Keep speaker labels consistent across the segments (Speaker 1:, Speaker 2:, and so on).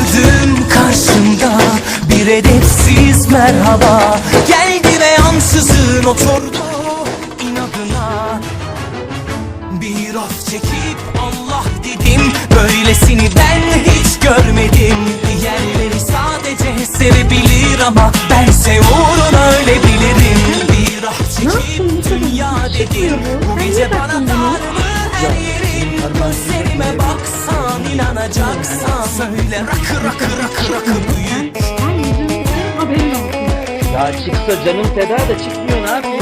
Speaker 1: gördüm karşımda. Bir edepsiz merhaba. Geldi ve ansızın oturdu inadına. Bir af çekip Allah dedim. Böylesini ben hiç görmedim. Diğerleri sadece sevebilir ama Bense uğruna ölebilirim. Bir af çekip dünya dedim. Bu. Gece bana tanrı her yerin gösterir baksan inanacaksan Söyle rakı rakı rakı rakı büyük.
Speaker 2: Ya çıksa canım feda da çıkmıyor ne yapayım?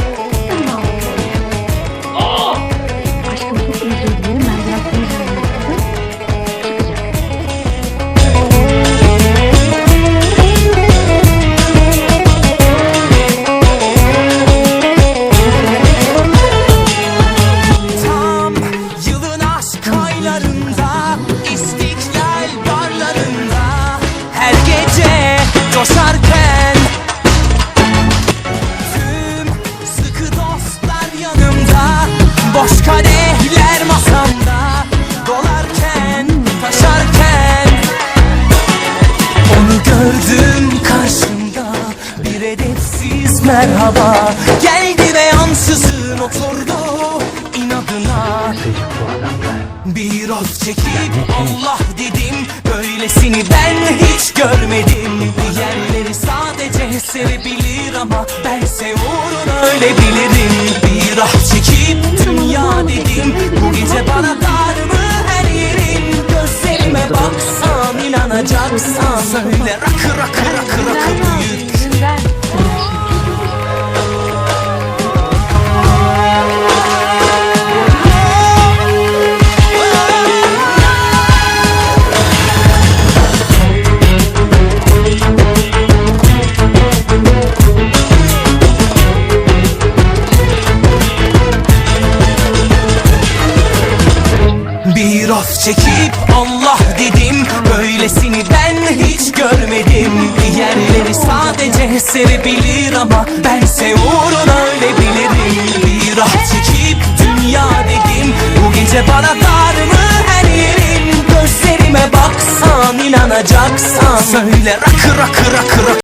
Speaker 1: Boş kadehler masamda. Dolarken, taşarken. Onu gördüm karşımda. Bir edepsiz merhaba. Geldi ve ansızın oturdu inadına. Bir of çekip Allah dedim Böylesini ben hiç görmedim. Diğerleri sadece sevebilir ama Bense uğruna ölebilirim. Bir ah bana mı her yerin? Gözlerime baksan inanacaksan Söyle rakı rakı rakı rakı çekip Allah dedim Böylesini ben hiç görmedim. Diğerleri sadece sevebilir ama Bense uğruna ölebilirim Bir ah çekip dünya dedim Bu gece bana dar mı her yerin? Gözlerime baksan inanacaksan Söyle rakı rakı rakı rakı